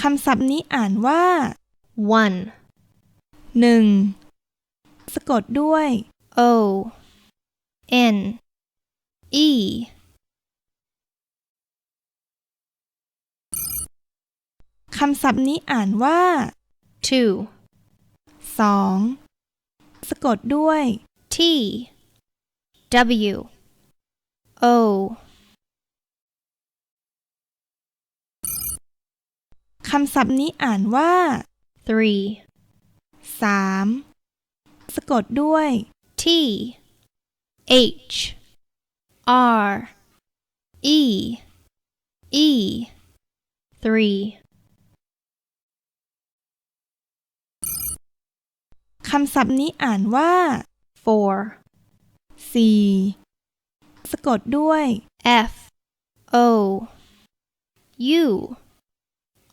คำศัพท์นี้อ่านว่า one, หนึ่งสะกดด้วย O, N, E, คำศัพท์นี้อ่านว่า two, สองสะกดด้วย T, W, O, คำศัพท์นี้อ่านว่า three, สามสะกดด้วย T, H, R, E, E, three, คำศัพท์นี้อ่านว่า four, สี่สะกดด้วย F, O, U,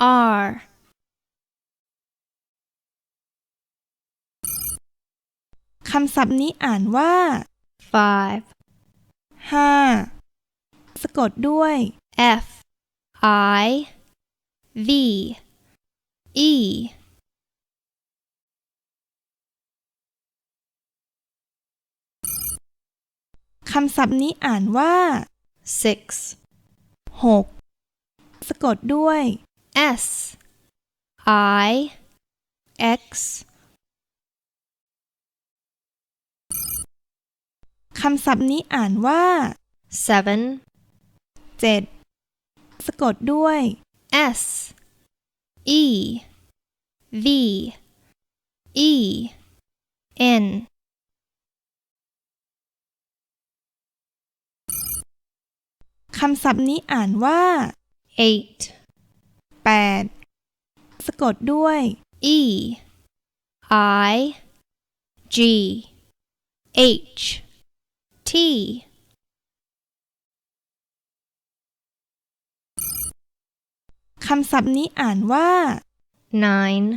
R, คำศัพท์นี้อ่านว่า five, ห้าสะกดด้วย F, I, V, E, คำศัพท์นี้อ่านว่า six, หกสะกดด้วย S, I, X, คำศัพท์นี้อ่านว่า seven, เจ็ดสะกดด้วย S, E, V, E, N, คำศัพท์นี้อ่านว่า eight, แปดสะกดด้วย E, I, G, H, T, คำศัพท์นี้อ่านว่า nine,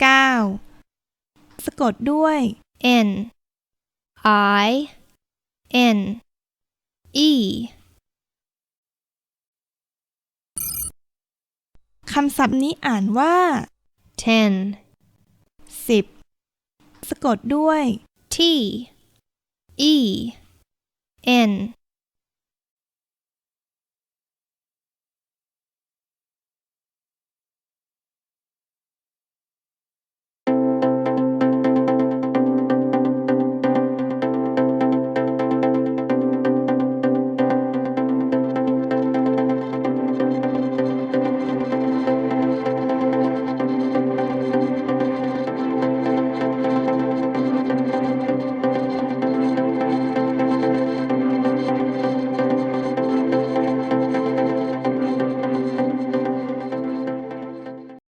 เก้าสะกดด้วย N, I, N, E, คำศัพท์นี้อ่านว่า ten, สิบสะกดด้วย T, E, N,